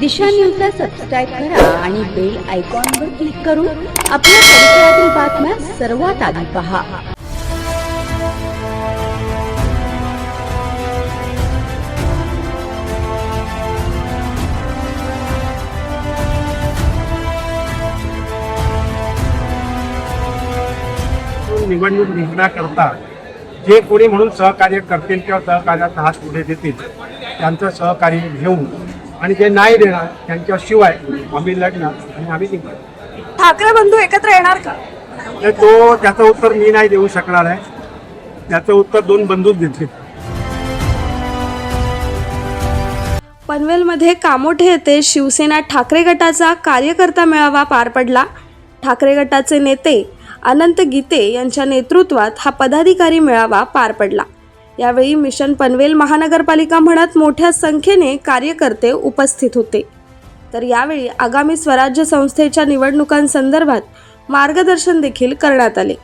दिशा न्यूजला सबस्क्राईब करा आणि बेल आयकॉनवर क्लिक करून आपल्या परिसरातील बातम्या सर्वात आधी पहा. निवडणूक करता जे कोणी म्हणून सहकार्य करतील किंवा सहकार्याचा हात पुढे देतील त्यांचं सहकार्य घेऊन आणि जे नाही देणार त्यांच्याशिवाय आम्ही लढणार आणि आम्ही जिंकणार. ठाकरे बंधू एकत्र येणार का? तर तो त्याचं उत्तर मी नाही देऊ शकणार आहे. त्याचं उत्तर दोन बंधूच देतील. पनवेलमध्ये कामोठे येथे शिवसेना ठाकरे गटाचा कार्यकर्ता मेळावा पार पडला. ठाकरे गटाचे नेते अनंत गीते यांच्या नेतृत्वात हा पदाधिकारी मेळावा पार पडला. यावेळी मिशन पनवेल महानगरपालिका म्हणत मोठ्या संख्येने कार्यकर्ते उपस्थित होते. तर यावेळी आगामी स्वराज्य संस्थेच्या निवडणुकांसंदर्भात मार्गदर्शन देखील करण्यात आले.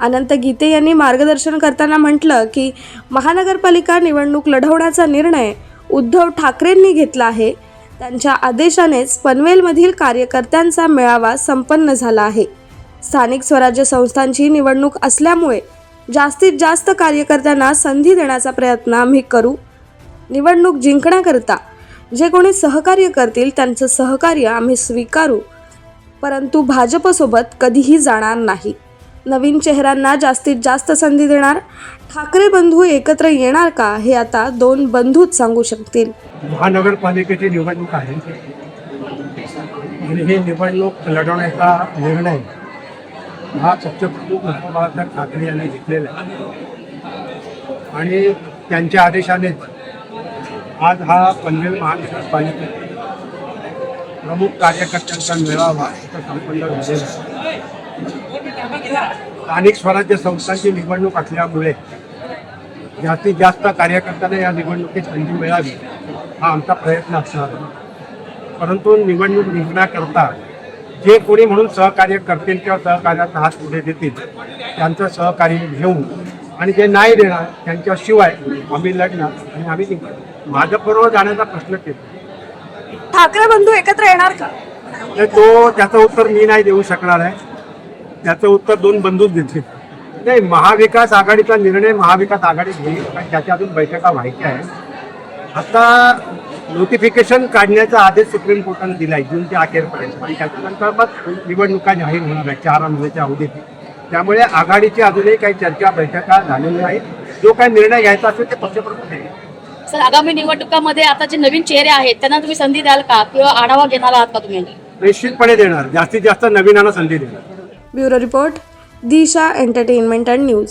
अनंत गीते यांनी मार्गदर्शन करताना म्हटलं की महानगरपालिका निवडणूक लढवण्याचा निर्णय उद्धव ठाकरेंनी घेतला आहे. त्यांच्या आदेशानेच पनवेलमधील कार्यकर्त्यांचा मेळावा संपन्न झाला आहे. स्थानिक स्वराज्य संस्थांची निवडणूक असल्यामुळे जास्तीत जास्त कार्यकर्त्यांना संधी देण्याचा प्रयत्न आम्ही करू. निवडणूक जिंकण्याकरता जे कोणी सहकार्य करतील त्यांचं सहकार्य आम्ही स्वीकारू. परंतु भाजपसोबत कधीही जाणार नाही. नवीन चेहऱ्यांना जास्तीत जास्त संधी देणार. ठाकरे बंधू एकत्र येणार का हे आता दोन बंधूच सांगू शकतील. महानगरपालिकेची निवडणूक आहे. आणि ही निवडणूक लढवण्याचा निर्णय हा छत्रपती बाळासाहेब ठाकरे यांनी घेतलेला आहे. आणि त्यांच्या आदेशानेच आज हा पनवेल महानगरपालिकेत प्रमुख कार्यकर्त्यांचा मेळावा संपन्न झालेला आहे. स्थानिक स्वराज्य संस्थांची निवडणूक असल्यामुळे जास्तीत जास्त कार्यकर्त्यांना या निवडणुकीत संधी मिळावी हा आमचा प्रयत्न असणार परंतु निवडणूक जिंकण्याकरता जे कोणी म्हणून सहकार्य करतील किंवा सहकार्याचा हात पुढे देतील त्यांचं सहकार्य घेऊन आणि जे नाही देणार त्यांच्याशिवाय आम्ही लढणार आणि आम्ही जिंकणार. भाजपबरोबर जाण्याचा प्रश्नच येतो ठाकरे बंधू एकत्र येणार का? तो त्याचं उत्तर मी नाही देऊ शकणार आहे. त्याचं उत्तर दोन बंधूच देतील. नाही महाविकास आघाडीचा निर्णय महाविकास आघाडी घेईल. कारण त्याच्या अजून बैठका व्हायच्या आहेत. आता नोटिफिकेशन काढण्याचा आदेश सुप्रीम कोर्टाने दिलाय जूनच्या अखेरपर्यंत. आणि त्याच्यानंतर मग निवडणुका जाहीर होणार आहे चार महिन्याच्या अवधीत. त्यामुळे आघाडीची अजूनही काही चर्चा बैठका झालेल्या आहेत जो काही निर्णय घ्यायचा असेल ते पक्षप्रमुख घेईल सर आगामी निवडणुकामध्ये आता जे नवीन चेहरे आहेत त्यांना तुम्ही संधी द्याल का? किंवा आढावा घेणार आहात का तुम्ही? निश्चितपणे देणार. जास्तीत जास्त नवीनांना संधी देणार. Bureau report Disha entertainment and news.